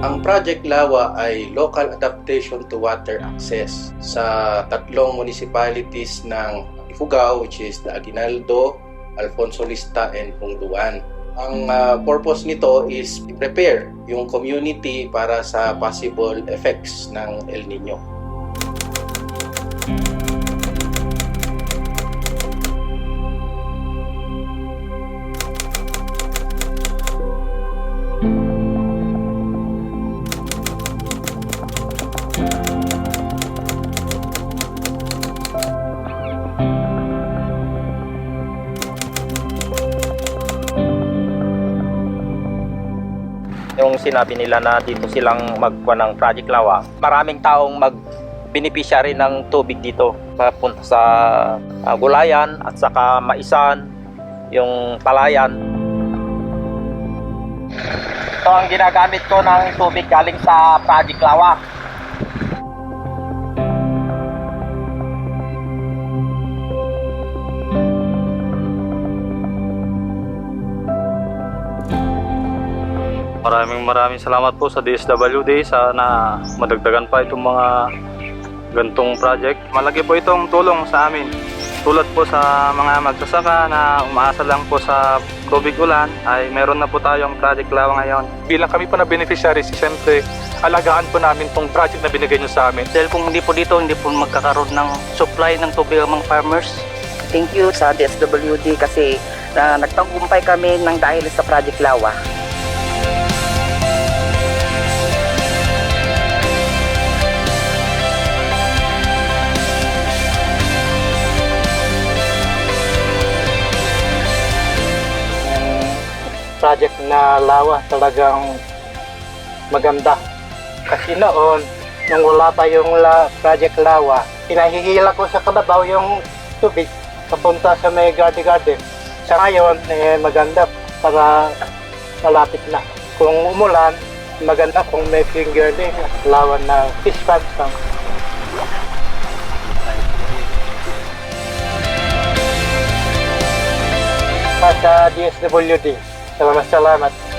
Project Lawa ay local adaptation to water access sa tatlong municipalities ng Ifugao which is the Aguinaldo, Alfonso Lista, and Pungduan. Ang ah, purpose nito is prepare yung community para sa possible effects ng El Nino. Yung sinabi nila na dito silang magkuha ng Project Lawa, maraming taong mag beneficiary ng tubig dito papunta sa ah, gulayan at saka maisan, yung palayan. Ito ang ginagamit ko ng tubig galing sa Project Lawa. Maraming maraming salamat po sa DSWD sana madagdagan pa itong mga gantong project. Malaki po itong tulong sa amin. Tulad po sa mga magsasaka na umaasa lang po sa tubig ulan ay meron na po tayong project lawa ngayon. bilang kami po na beneficiaries, siyempre, alagaan po namin tong project na binigay nyo sa amin. Dahil kung hindi po dito, hindi po magkakaroon ng supply ng tubig ang mga farmers. Thank you sa DSWD kasi na nagtagumpay kami ng dahil sa Project Lawa. Project na lawa talagang maganda. Kasi noon, nung wala pa yung la, project lawa, pinahihila ko sa kalabaw yung tubig papunta sa may garden garden. Sa ngayon, eh, maganda para malapit na. Kung umulan, maganda kung may fingerling, lawa na fish pond lang. At sa DSWD, salamat salamat.